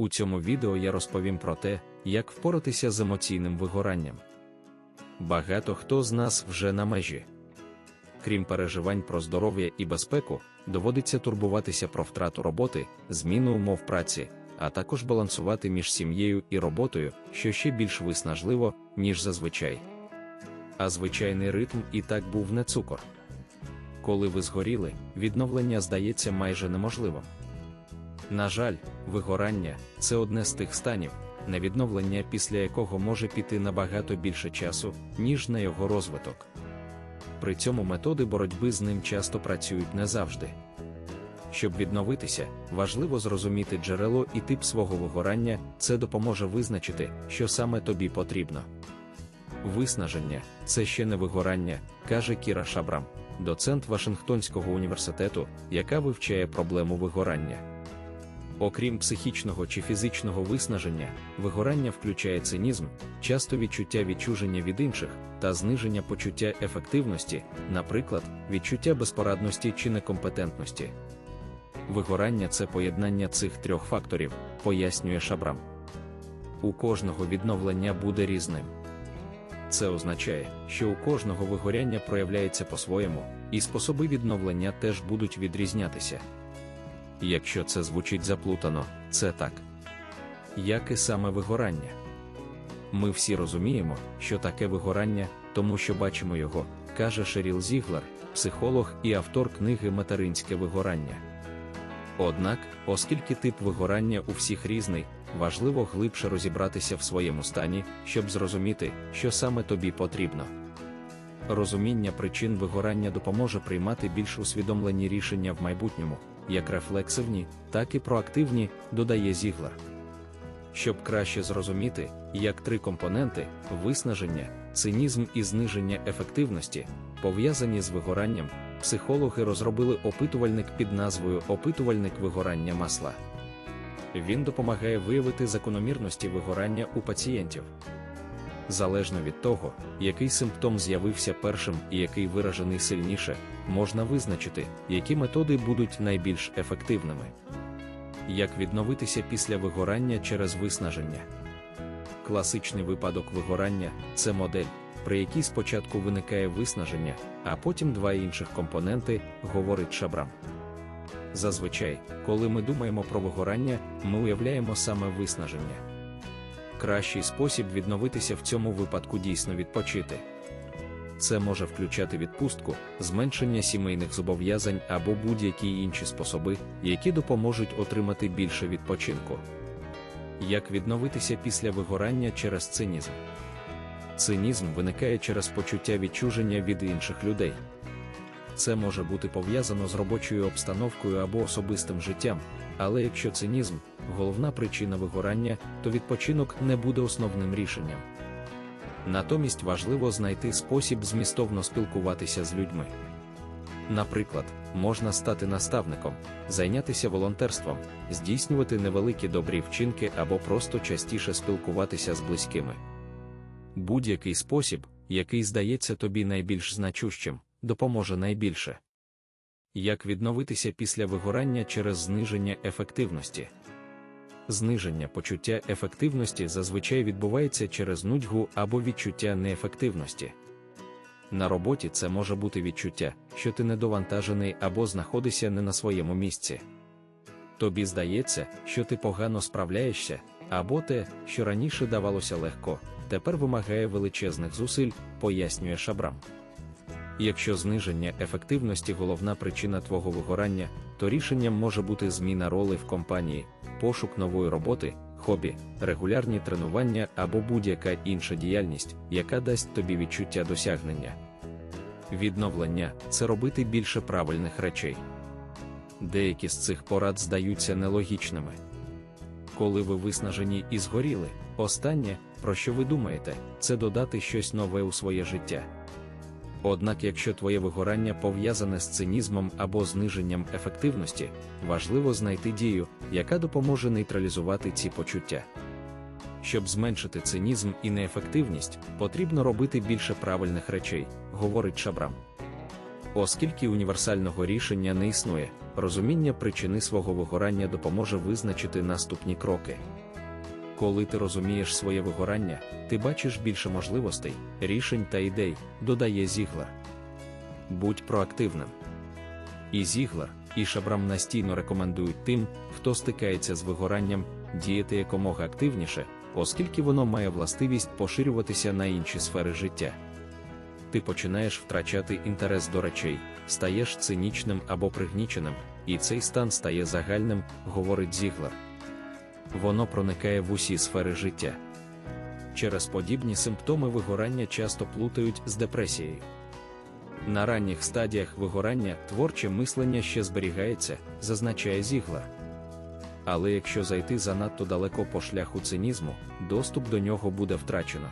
У цьому відео я розповім про те, як впоратися з емоційним вигоранням. Багато хто з нас вже на межі. Крім переживань про здоров'я і безпеку, доводиться турбуватися про втрату роботи, зміну умов праці, а також балансувати між сім'єю і роботою, що ще більш виснажливо, ніж зазвичай. А звичайний ритм і так був не цукор. Коли ви згоріли, відновлення здається майже неможливим. На жаль, вигорання це одне з тих станів, на відновлення після якого може піти набагато більше часу, ніж на його розвиток. При цьому методи боротьби з ним часто працюють не завжди. Щоб відновитися, важливо зрозуміти джерело і тип свого вигорання, це допоможе визначити, що саме тобі потрібно. Виснаження це ще не вигорання, каже Кіра Шабрам, доцент Вашингтонського університету, яка вивчає проблему вигорання. Окрім психічного чи фізичного виснаження, вигорання включає цинізм, часто відчуття відчуження від інших та зниження почуття ефективності, наприклад, відчуття безпорадності чи некомпетентності. Вигорання це поєднання цих трьох факторів, пояснює Шабрам. У кожного відновлення буде різним. Це означає, що у кожного вигоряння проявляється по-своєму, і способи відновлення теж будуть відрізнятися. Якщо це звучить заплутано, це так. Як і саме вигорання? Ми всі розуміємо, що таке вигорання, тому що бачимо його, каже Шеріл Зіглер, психолог і автор книги Материнське вигорання. Однак, оскільки тип вигорання у всіх різний, важливо глибше розібратися в своєму стані, щоб зрозуміти, що саме тобі потрібно. Розуміння причин вигорання допоможе приймати більш усвідомлені рішення в майбутньому, як рефлексивні, так і проактивні, додає Зіглер. Щоб краще зрозуміти, як три компоненти виснаження, цинізм і зниження ефективності, пов'язані з вигоранням, психологи розробили опитувальник під назвою Опитувальник вигорання масла. Він допомагає виявити закономірності вигорання у пацієнтів. Залежно від того, який симптом з'явився першим і який виражений сильніше, можна визначити, які методи будуть найбільш ефективними. Як відновитися після вигорання через виснаження? Класичний випадок вигорання це модель, при якій спочатку виникає виснаження, а потім два інших компоненти, говорить Шабрам. Зазвичай, коли ми думаємо про вигорання, ми уявляємо саме виснаження. Кращий спосіб відновитися в цьому випадку дійсно відпочити. Це може включати відпустку, зменшення сімейних зобов'язань або будь-які інші способи, які допоможуть отримати більше відпочинку. Як відновитися після вигорання через цинізм? Цинізм виникає через почуття відчуження від інших людей. Це може бути пов'язано з робочою обстановкою або особистим життям, але якщо цинізм головна причина вигорання, то відпочинок не буде основним рішенням. Натомість важливо знайти спосіб змістовно спілкуватися з людьми. Наприклад, можна стати наставником, зайнятися волонтерством, здійснювати невеликі добрі вчинки або просто частіше спілкуватися з близькими. Будь-який спосіб, який здається тобі найбільш значущим, допоможе найбільше. Як відновитися після вигорання через зниження ефективності? Зниження почуття ефективності зазвичай відбувається через нудьгу або відчуття неефективності. На роботі це може бути відчуття, що ти недовантажений або знаходишся не на своєму місці. Тобі здається, що ти погано справляєшся, або те, що раніше давалося легко, тепер вимагає величезних зусиль, пояснює Шабрам. Якщо зниження ефективності головна причина твого вигорання, то рішенням може бути зміна роли в компанії, пошук нової роботи, хобі, регулярні тренування або будь-яка інша діяльність, яка дасть тобі відчуття досягнення. Відновлення це робити більше правильних речей. Деякі з цих порад здаються нелогічними. Коли ви виснажені і згоріли, останнє, про що ви думаєте, це додати щось нове у своє життя. Однак, якщо твоє вигорання пов'язане з цинізмом або зниженням ефективності, важливо знайти дію, яка допоможе нейтралізувати ці почуття. Щоб зменшити цинізм і неефективність, потрібно робити більше правильних речей, говорить Шабрам. Оскільки універсального рішення не існує, розуміння причини свого вигорання допоможе визначити наступні кроки. Коли ти розумієш своє вигорання, ти бачиш більше можливостей, рішень та ідей, додає Зіглер. Будь проактивним. І Зіглер, і Шабрам настійно рекомендують тим, хто стикається з вигоранням, діяти якомога активніше, оскільки воно має властивість поширюватися на інші сфери життя. Ти починаєш втрачати інтерес до речей, стаєш цинічним або пригніченим, і цей стан стає загальним, говорить Зіглер. Воно проникає в усі сфери життя. Через подібні симптоми вигорання часто плутають з депресією. На ранніх стадіях вигорання творче мислення ще зберігається, зазначає Зіглер. Але якщо зайти занадто далеко по шляху цинізму, доступ до нього буде втрачено.